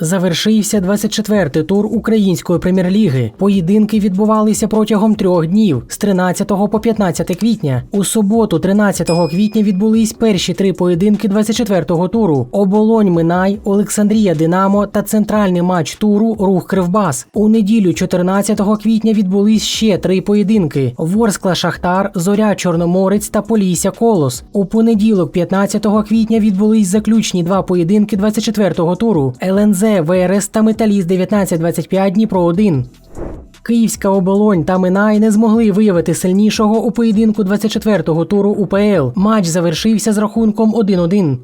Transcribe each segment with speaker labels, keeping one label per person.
Speaker 1: Завершився 24-й тур української прем'єр-ліги. Поєдинки відбувалися протягом трьох днів з 13 по 15 квітня. У суботу, 13 квітня, відбулись перші три поєдинки 24-го туру: Оболонь Минай, Олександрія Динамо та центральний матч туру Рух Кривбас. У неділю, 14 квітня, відбулись ще три поєдинки: Ворскла Шахтар, Зоря Чорноморець та Полісся Колос. У понеділок, 15 квітня, відбулись заключні два поєдинки 24-го туру: ЛНЗ ВРС та Металіст 1925 Дніпро 1 Київська оболонь та Минай не змогли виявити сильнішого у поєдинку 24-го туру УПЛ. Матч завершився з рахунком 1-1.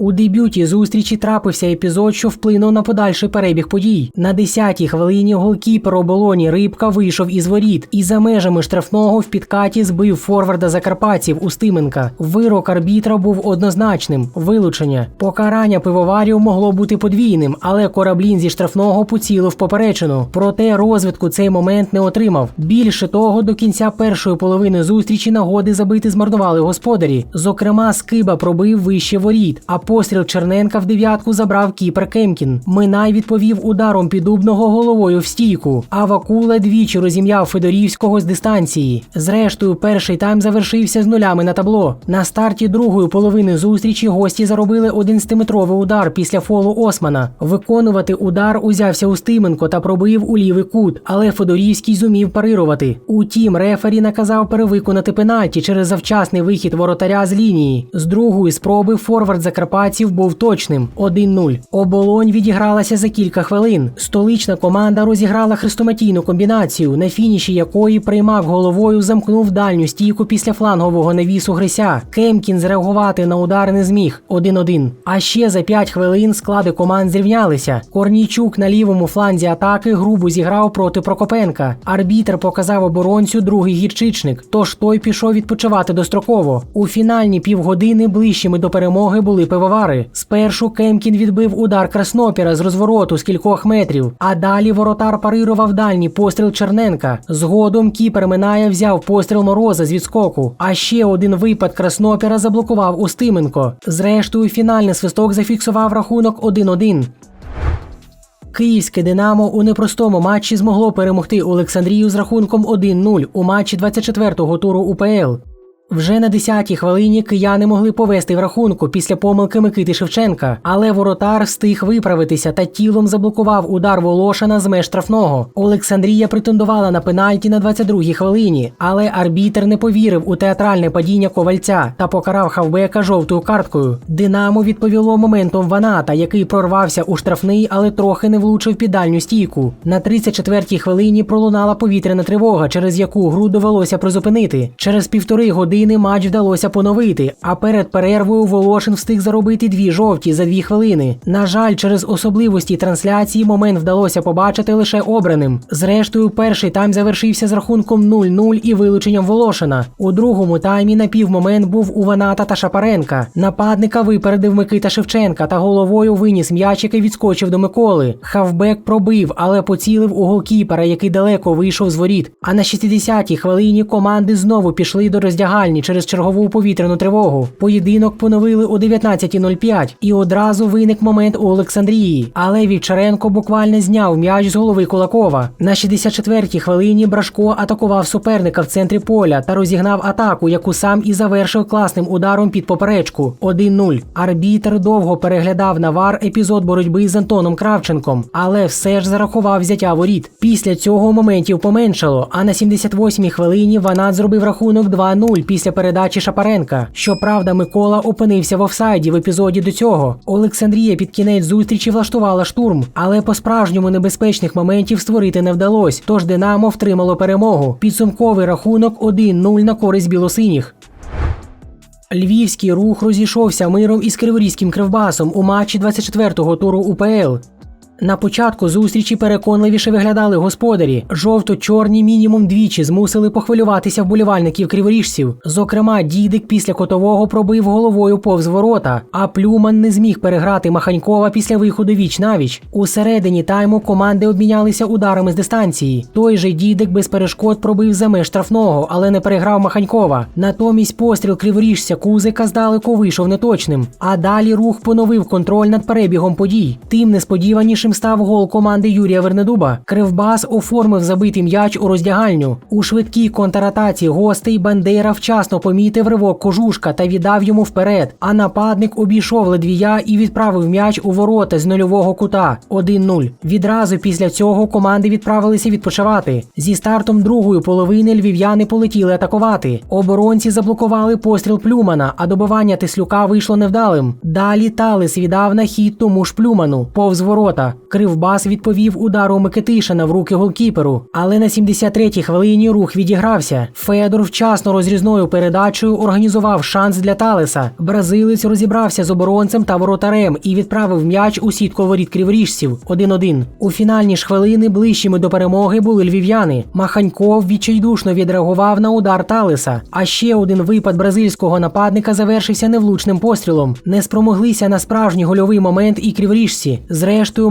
Speaker 1: У дебюті зустрічі трапився епізод, що вплинув на подальший перебіг подій. На 10-й хвилині голкіпер оболоні Рибка вийшов із воріт і за межами штрафного в підкаті збив форварда Закарпатців Устименка. Вирок арбітра був однозначним вилучення. Покарання пивоварів могло бути подвійним, але кораблін зі штрафного поцілив поперечину. Проте розвитку цей момент не отримав. Більше того, до кінця першої половини зустрічі нагоди забити змарнували господарі. Зокрема, Скиба пробив вище воріт. а постріл Черненка в дев'ятку забрав кіпер Кемкін. Минай відповів ударом підубного головою в стійку. А Вакула двічі розім'яв Федорівського з дистанції. Зрештою, перший тайм завершився з нулями на табло. На старті другої половини зустрічі гості заробили 11-метровий удар після фолу Османа. Виконувати удар узявся Устименко та пробив у лівий кут, але Федорівський зумів парирувати. Утім, рефері наказав перевиконати пенальті через завчасний вихід воротаря з лінії. З другої спроби форвард Закарпаття Карпатів був точним 1-0. Оболонь відігралася за кілька хвилин. Столична команда розіграла хрестоматійну комбінацію, на фініші якої приймав головою, замкнув дальню стійку після флангового навісу Грися. Кемкін зреагувати на удар не зміг 1-1. А ще за 5 хвилин склади команд зрівнялися. Корнійчук на лівому фланзі атаки грубо зіграв проти Прокопенка. Арбітер показав оборонцю другий гірчичник, тож той пішов відпочивати достроково. У фінальні півгодини ближчими до перемоги були ПВ пивовари. Спершу Кемкін відбив удар краснопіра з розвороту з кількох метрів, а далі воротар парирував дальній постріл Черненка. Згодом кіпер Миная взяв постріл мороза з відскоку. А ще один випад краснопіра заблокував Устименко. Зрештою, фінальний свисток зафіксував рахунок 1-1. Київське Динамо у непростому матчі змогло перемогти Олександрію з рахунком 1-0 у матчі 24-го туру УПЛ. Вже на 10-й хвилині кияни могли повести в рахунку після помилки Микити Шевченка, але воротар встиг виправитися та тілом заблокував удар Волошина з меж штрафного. Олександрія претендувала на пенальті на 22-й хвилині, але арбітер не повірив у театральне падіння ковальця та покарав хавбека жовтою карткою. Динамо відповіло моментом Ваната, який прорвався у штрафний, але трохи не влучив під дальню стійку. На 34-й хвилині пролунала повітряна тривога, через яку гру довелося призупинити. Через півтори години години матч вдалося поновити, а перед перервою Волошин встиг заробити дві жовті за дві хвилини. На жаль, через особливості трансляції момент вдалося побачити лише обраним. Зрештою, перший тайм завершився з рахунком 0-0 і вилученням Волошина. У другому таймі напівмомент був у Ваната та Шапаренка. Нападника випередив Микита Шевченка та головою виніс м'ячик і відскочив до Миколи. Хавбек пробив, але поцілив у голкіпера, який далеко вийшов з воріт. А на 60-й хвилині команди знову пішли до роздягальні спальні через чергову повітряну тривогу. Поєдинок поновили о 19.05 і одразу виник момент у Олександрії. Але Вівчаренко буквально зняв м'яч з голови Кулакова. На 64-й хвилині Брашко атакував суперника в центрі поля та розігнав атаку, яку сам і завершив класним ударом під поперечку. 1-0. Арбітер довго переглядав на вар епізод боротьби з Антоном Кравченком, але все ж зарахував взяття воріт. Після цього моментів поменшало. А на 78-й хвилині Ванат зробив рахунок 2-0 після передачі Шапаренка. Щоправда, Микола опинився в офсайді в епізоді до цього. Олександрія під кінець зустрічі влаштувала штурм, але по-справжньому небезпечних моментів створити не вдалось. Тож Динамо втримало перемогу. Підсумковий рахунок 1-0 на користь білосиніх. Львівський рух розійшовся миром із Криворізьким кривбасом у матчі 24-го туру УПЛ. На початку зустрічі переконливіше виглядали господарі. Жовто-чорні мінімум двічі змусили похвилюватися вболівальників криворіжців. Зокрема, дідик після котового пробив головою повз ворота, а плюман не зміг переграти Маханькова після виходу віч навіч. У середині тайму команди обмінялися ударами з дистанції. Той же дідик без перешкод пробив за меж штрафного, але не переграв Маханькова. Натомість постріл криворіжця Кузика здалеку вийшов неточним. А далі рух поновив контроль над перебігом подій. Тим несподіванішим Першим став гол команди Юрія Вернедуба. Кривбас оформив забитий м'яч у роздягальню. У швидкій контратаці гостей Бандера вчасно помітив ривок кожушка та віддав йому вперед. А нападник обійшов ледвія і відправив м'яч у ворота з нульового кута 1-0. Відразу після цього команди відправилися відпочивати. Зі стартом другої половини львів'яни полетіли атакувати. Оборонці заблокували постріл Плюмана, а добивання Теслюка вийшло невдалим. Далі Талис віддав на хід тому ж Плюману, повз ворота. Кривбас відповів удару Микитишина в руки голкіперу. Але на 73-й хвилині рух відігрався. Федор вчасно розрізною передачею організував шанс для Талиса. Бразилець розібрався з оборонцем та воротарем і відправив м'яч у сітку воріт криворіжців 1-1. У фінальні ж хвилини ближчими до перемоги були львів'яни. Маханьков відчайдушно відреагував на удар Талиса. А ще один випад бразильського нападника завершився невлучним пострілом. Не спромоглися на справжній гольовий момент і криворіжці. Зрештою,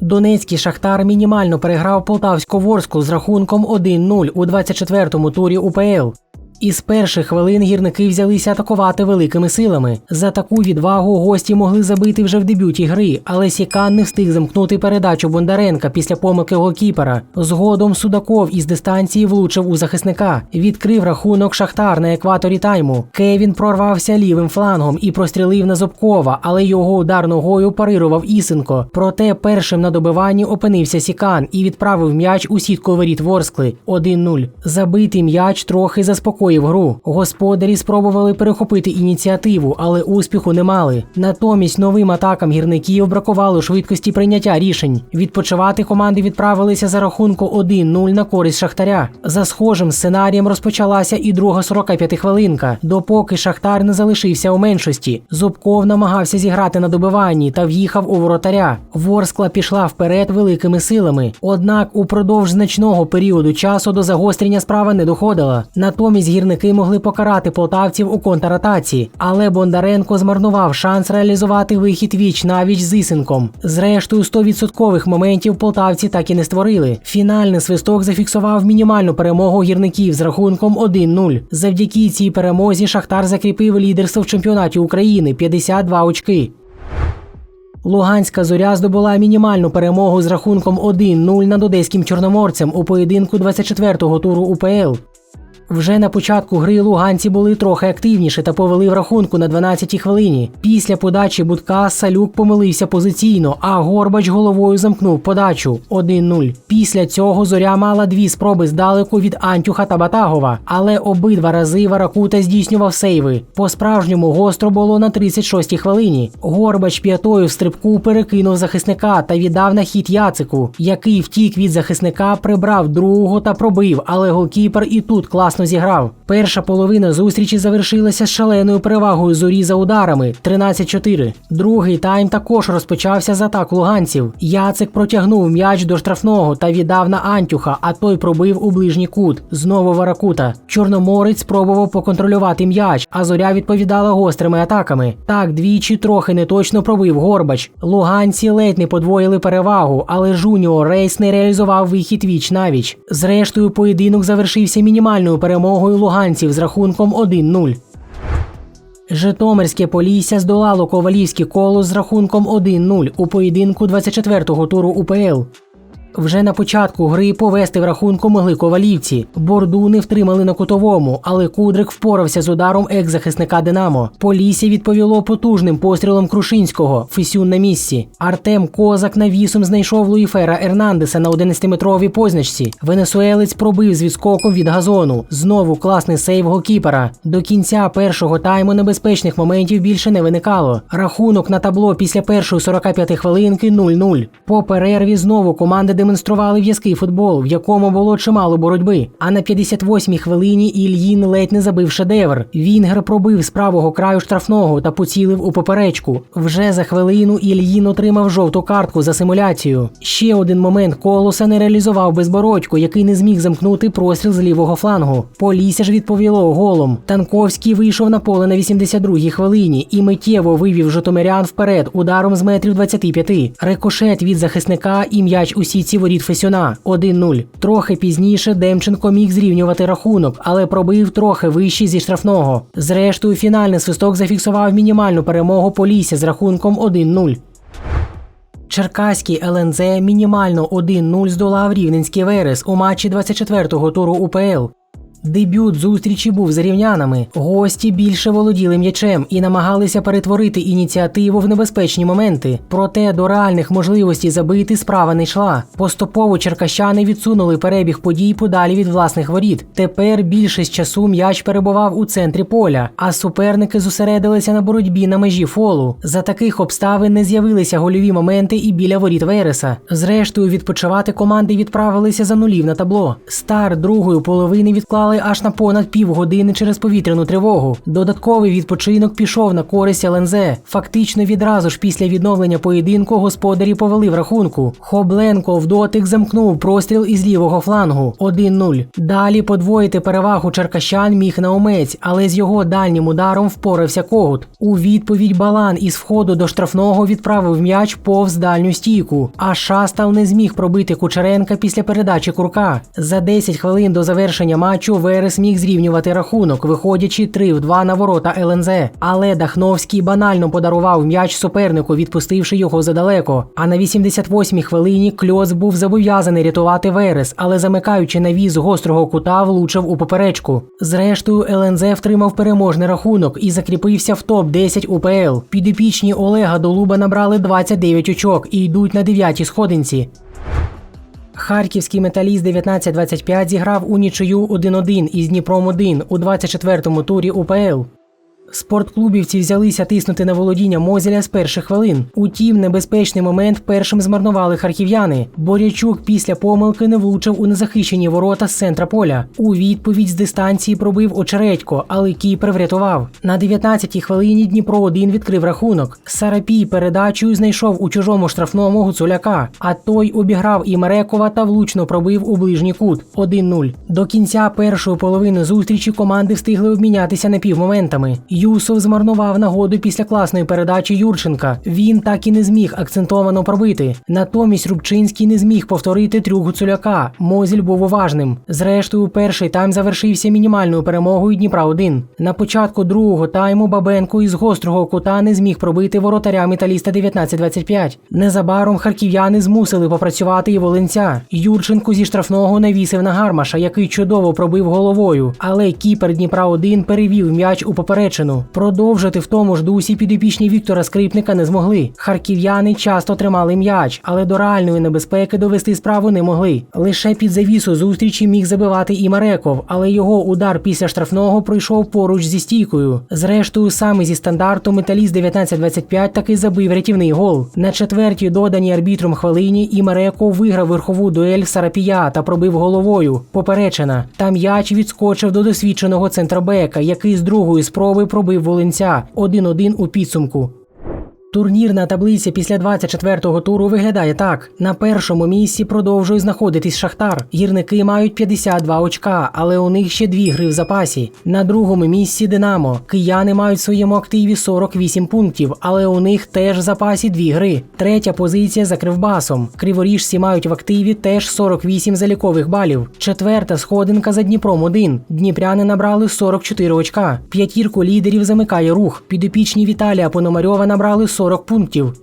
Speaker 1: Донецький Шахтар мінімально переграв Полтавську ворску з рахунком 1-0 у 24-му турі УПЛ. Із перших хвилин гірники взялися атакувати великими силами. За таку відвагу гості могли забити вже в дебюті гри, але Сікан не встиг замкнути передачу Бондаренка після помилки голкіпера. Згодом Судаков із дистанції влучив у захисника. Відкрив рахунок Шахтар на екваторі тайму. Кевін прорвався лівим флангом і прострілив на Зобкова, але його удар ногою парирував Ісенко. Проте першим на добиванні опинився Сікан і відправив м'яч у сітку воріт Ворскли 1-0. Забитий м'яч трохи заспокоїв гру. Господарі спробували перехопити ініціативу, але успіху не мали. Натомість новим атакам гірників бракувало швидкості прийняття рішень. Відпочивати команди відправилися за рахунку 1-0 на користь Шахтаря. За схожим сценарієм розпочалася і друга 45 хвилинка, допоки Шахтар не залишився у меншості. Зубков намагався зіграти на добиванні та в'їхав у воротаря. Ворскла пішла вперед великими силами. Однак упродовж значного періоду часу до загострення справа не доходила. Натомість гірники могли покарати полтавців у контратаці, але Бондаренко змарнував шанс реалізувати вихід віч на віч з Ісенком. Зрештою, 100% моментів полтавці так і не створили. Фінальний свисток зафіксував мінімальну перемогу гірників з рахунком 1-0. Завдяки цій перемозі Шахтар закріпив лідерство в чемпіонаті України 52 очки. Луганська зоря здобула мінімальну перемогу з рахунком 1-0 над одеським чорноморцем у поєдинку 24-го туру УПЛ. Вже на початку гри луганці були трохи активніше та повели в рахунку на 12-й хвилині. Після подачі Будка Салюк помилився позиційно, а Горбач головою замкнув подачу 1-0. Після цього зоря мала дві спроби здалеку від Антюха та Батагова, але обидва рази Варакута здійснював сейви. По-справжньому гостро було на 36-й хвилині. Горбач п'ятою в стрибку перекинув захисника та віддав на хід Яцику, який втік від захисника, прибрав другого та пробив, але голкіпер і тут класно зіграв. Перша половина зустрічі завершилася з шаленою перевагою зорі за ударами 13-4. Другий тайм також розпочався з атак луганців. Яцик протягнув м'яч до штрафного та віддав на Антюха, а той пробив у ближній кут. Знову Варакута. Чорноморець спробував поконтролювати м'яч, а зоря відповідала гострими атаками. Так двічі трохи неточно пробив Горбач. Луганці ледь не подвоїли перевагу, але Жуніор Рейс не реалізував вихід віч на віч. Зрештою, поєдинок завершився мінімальною перемогою луганців з рахунком 1-0. Житомирське Полісся здолало ковалівське коло з рахунком 1-0 у поєдинку 24-го туру УПЛ. Вже на початку гри повести в рахунку могли ковалівці. Борду не втримали на кутовому, але Кудрик впорався з ударом екс-захисника Динамо. Полісся відповіло потужним пострілом Крушинського. Фесюн на місці. Артем Козак навісом знайшов Луїфера Ернандеса на 11-метровій позначці. Венесуелець пробив з відскоком від газону. Знову класний сейв голкіпера. До кінця першого тайму небезпечних моментів більше не виникало. Рахунок на табло після першої 45 хвилинки 0-0. По перерві знову команди демонстрували в'язкий футбол, в якому було чимало боротьби. А на 58-й хвилині Ільїн ледь не забив шедевр. Вінгер пробив з правого краю штрафного та поцілив у поперечку. Вже за хвилину Ільїн отримав жовту картку за симуляцію. Ще один момент колоса не реалізував безбородько, який не зміг замкнути простріл з лівого флангу. Полісся ж відповіло голом. Танковський вийшов на поле на 82-й хвилині і миттєво вивів Житомирян вперед ударом з метрів 25. Рикошет від захисника і м'яч у сітці воріт Фесюна 1-0. Трохи пізніше Демченко міг зрівнювати рахунок, але пробив трохи вище зі штрафного. Зрештою, фінальний свисток зафіксував мінімальну перемогу Полісся з рахунком 1-0. Черкаський ЛНЗ мінімально 1-0 здолав Рівненський Верес у матчі 24-го туру УПЛ. Дебют зустрічі був за рівнянами. Гості більше володіли м'ячем і намагалися перетворити ініціативу в небезпечні моменти. Проте до реальних можливостей забити справа не йшла. Поступово черкащани відсунули перебіг подій подалі від власних воріт. Тепер більшість часу м'яч перебував у центрі поля, а суперники зосередилися на боротьбі на межі фолу. За таких обставин не з'явилися гольові моменти і біля воріт Вереса. Зрештою, відпочивати команди відправилися за нулів на табло. Стар другої половини відклали аж на понад півгодини через повітряну тривогу. Додатковий відпочинок пішов на користь ЛНЗ. Фактично відразу ж після відновлення поєдинку господарі повели в рахунку. Хобленко в дотик замкнув простріл із лівого флангу 1-0. Далі подвоїти перевагу черкащан міг наумець, але з його дальнім ударом впорався когут. У відповідь Балан із входу до штрафного відправив м'яч повз дальню стійку. А Шастал не зміг пробити Кучеренка після передачі курка. За 10 хвилин до завершення матчу Верес міг зрівнювати рахунок, виходячи 3 в 2 на ворота ЛНЗ. Але Дахновський банально подарував м'яч супернику, відпустивши його задалеко. А на 88-й хвилині Кльоц був зобов'язаний рятувати Верес, але замикаючи навіз гострого кута, влучив у поперечку. Зрештою, ЛНЗ втримав переможний рахунок і закріпився в топ-10 УПЛ. Підопічні Олега Долуба набрали 29 очок і йдуть на 9-й сходинці. Харківський металіст 1925 зіграв у нічию 1-1 із Дніпром 1 у 24-му турі УПЛ. Спортклубівці взялися тиснути на володіння Мозеля з перших хвилин. Утім, небезпечний момент першим змарнували харків'яни. Борячук після помилки не влучив у незахищені ворота з центра поля. У відповідь з дистанції пробив очередько, але кіпер врятував. На 19-й хвилині Дніпро 1 відкрив рахунок. Сарапій передачею знайшов у чужому штрафному гуцуляка, а той обіграв і Мерекова та влучно пробив у ближній кут 1-0. До кінця першої половини зустрічі команди встигли обмінятися напівмоментами. Юсов змарнував нагоду після класної передачі Юрченка. Він так і не зміг акцентовано пробити. Натомість Рубчинський не зміг повторити трюк Гуцуляка. Мозіль був уважним. Зрештою, перший тайм завершився мінімальною перемогою Дніпра 1 На початку другого тайму Бабенко із гострого кута не зміг пробити воротаря металіста 19-25. Незабаром харків'яни змусили попрацювати і волинця. Юрченко зі штрафного навісив на гармаша, який чудово пробив головою. Але кіпер Дніпра 1 перевів м'яч у поперечину. Продовжити в тому ж дусі підопічні Віктора Скрипника не змогли. Харків'яни часто тримали м'яч, але до реальної небезпеки довести справу не могли. Лише під завісу зустрічі міг забивати і Мареков, але його удар після штрафного пройшов поруч зі стійкою. Зрештою, саме зі стандарту металіст 19-25 таки забив рятівний гол. На четвертій доданій арбітром хвилині і Мареков виграв верхову дуель Сарапія та пробив головою. Поперечена. Та м'яч відскочив до досвідченого центробека, який з другої спроби пробив волинця 1-1 у підсумку. Турнірна таблиця після 24-го туру виглядає так: на першому місці продовжує знаходитись Шахтар. Гірники мають 52 очка, але у них ще дві гри в запасі. На другому місці Динамо. Кияни мають в своєму активі 48 пунктів, але у них теж в запасі дві гри. Третя позиція за Кривбасом. Криворіжці мають в активі теж 48 залікових балів. Четверта сходинка за Дніпром 1. Дніпряни набрали 44 очка. П'ятірку лідерів замикає рух. Підопічні Віталія Пономарьова набрали 40 пунктів.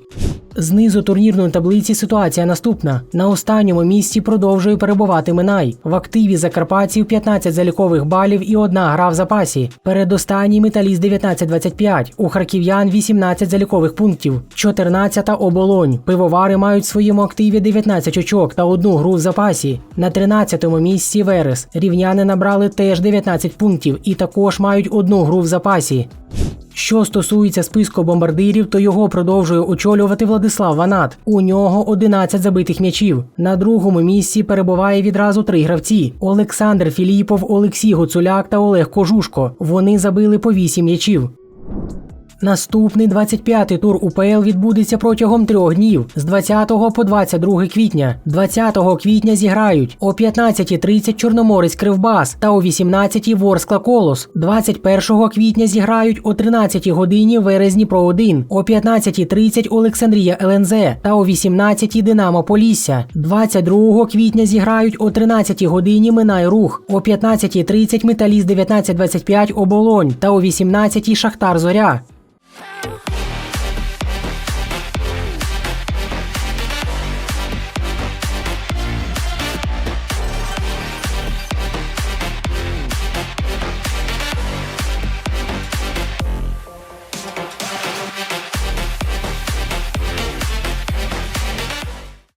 Speaker 1: Знизу турнірної таблиці ситуація наступна: на останньому місці продовжує перебувати Минай. В активі закарпатців 15 залікових балів і одна гра в запасі. Передостанній металіст 19-25. У харків'ян 18 залікових пунктів. 14-та оболонь. Пивовари мають в своєму активі 19 очок та одну гру в запасі. На 13-му місці Верес. Рівняни набрали теж 19 пунктів і також мають одну гру в запасі. Що стосується списку бомбардирів, то його продовжує очолювати Владислав Ванат. У нього 11 забитих м'ячів. На другому місці перебуває відразу три гравці: Олександр Філіпов, Олексій Гуцуляк та Олег Кожушко. Вони забили по 8 м'ячів. Наступний 25-й тур УПЛ відбудеться протягом трьох днів з 20 по 22 квітня. 20 квітня зіграють о 15.30 Чорноморець Кривбас та о 18 Ворскла Колос. 21 квітня зіграють о 13 годині Верезні Про 1 о 15.30 Олександрія ЛНЗ та о 18 Динамо Полісся. 22 квітня зіграють о 13 годині Минай Рух, о 15.30 Металіст 1925 Оболонь та о 18 Шахтар Зоря.